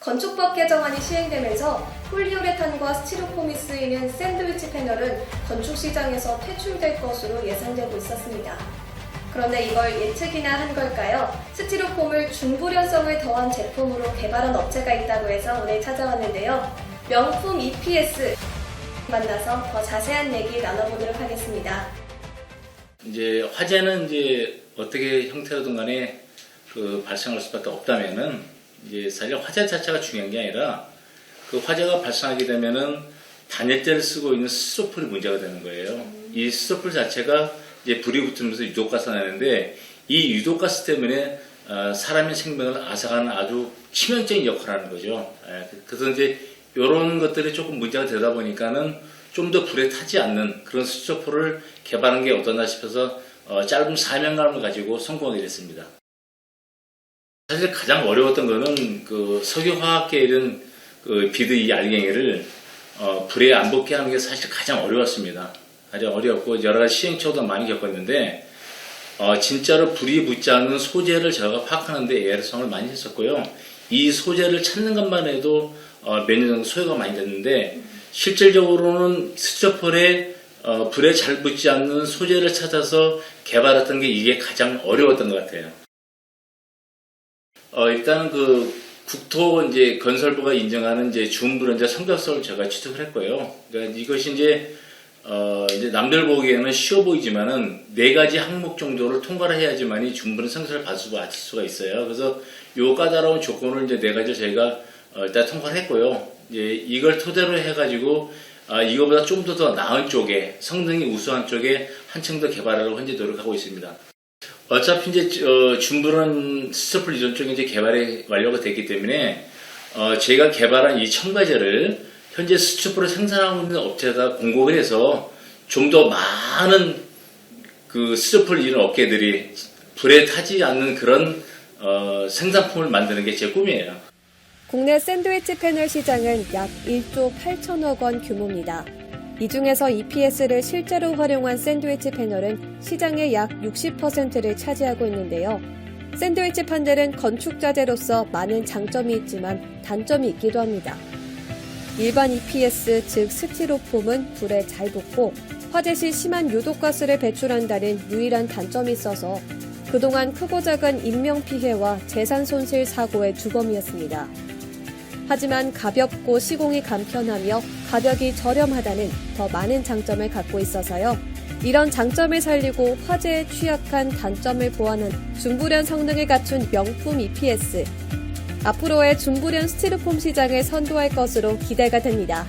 건축법 개정안이 시행되면서 폴리우레탄과 스티로폼이 쓰이는 샌드위치 패널은 건축 시장에서 퇴출될 것으로 예상되고 있었습니다. 그런데 이걸 예측이나 한 걸까요? 스티로폼을 중불연성을 더한 제품으로 개발한 업체가 있다고 해서 오늘 찾아왔는데요. 명품 EPS 만나서 더 자세한 얘기 나눠보도록 하겠습니다. 이제 화재는 이제 어떻게 형태로든 간에 그 발생할 수밖에 없다면은 이제 사실 화재 자체가 중요한 게 아니라 그 화재가 발생하게 되면은 단열재를 쓰고 있는 스토플이 문제가 되는 거예요. 이 스토플 자체가 이제 불이 붙으면서 유독가스 나는데 이 유독가스 때문에 어, 사람의 생명을 앗아가는 아주 치명적인 역할을 하는 거죠. 예, 그래서 이제 이런 것들이 조금 문제가 되다 보니까는 좀 더 불에 타지 않는 그런 수초포를 개발한 게 어떠나 싶어서 어, 짧은 사명감을 가지고 성공하게 됐습니다. 사실 가장 어려웠던 거는 그 석유화학계 이런 그 비드 이 알갱이를 어, 불에 안 붙게 하는 게 사실 가장 어려웠습니다. 가장 어려웠고 여러 가지 시행착오도 많이 겪었는데 어, 진짜로 불이 붙지 않는 소재를 제가 파악하는데 애로성을 많이 했었고요. 이 소재를 찾는 것만 해도 어, 몇년 정도 소요가 많이 됐는데 실질적으로는 스티로폴에 어, 불에 잘 붙지 않는 소재를 찾아서 개발했던 게 이게 가장 어려웠던 것 같아요. 어, 일단 그 국토 이제 건설부가 인정하는 이제 중불연자 성적성을 제가 취득을 했고요. 그러니까 이것이 이제 어, 이제 남들 보기에는 쉬워 보이지만은 네 가지 항목 정도를 통과를 해야지만이 중불은 성적을 받을 수가, 수가 있어요. 그래서 요 까다로운 조건을 이제 네 가지 저희가 어, 일단 통과를 했고요. 이제 이걸 토대로 해가지고 아, 이거보다 좀 더 더 나은 쪽에 성능이 우수한 쪽에 한층 더 개발하려고 현재 노력하고 있습니다. 어차피 이제 어, 스토플 이전 쪽에 이제 개발이 완료가 됐기 때문에 어, 제가 개발한 이 첨가제를 현재 스토플을 생산하고 있는 업체에다 공급을 해서 좀 더 많은 그 스토플 이런 업계들이 불에 타지 않는 그런 어, 생산품을 만드는 게 제 꿈이에요. 국내 샌드위치 패널 시장은 약 1조 8천억 원 규모입니다. 이 중에서 EPS를 실제로 활용한 샌드위치 패널은 시장의 약 60%를 차지하고 있는데요. 샌드위치 판들은 건축 자재로서 많은 장점이 있지만 단점이 있기도 합니다. 일반 EPS, 즉 스티로폼은 불에 잘 붙고 화재 시 심한 유독가스를 배출한다는 유일한 단점이 있어서 그동안 크고 작은 인명피해와 재산 손실 사고의 주범이었습니다. 하지만 가볍고 시공이 간편하며 가격이 저렴하다는 더 많은 장점을 갖고 있어서요. 이런 장점을 살리고 화재에 취약한 단점을 보완한 중불연 성능을 갖춘 명품 EPS. 앞으로의 중불연 스티로폼 시장을 선도할 것으로 기대가 됩니다.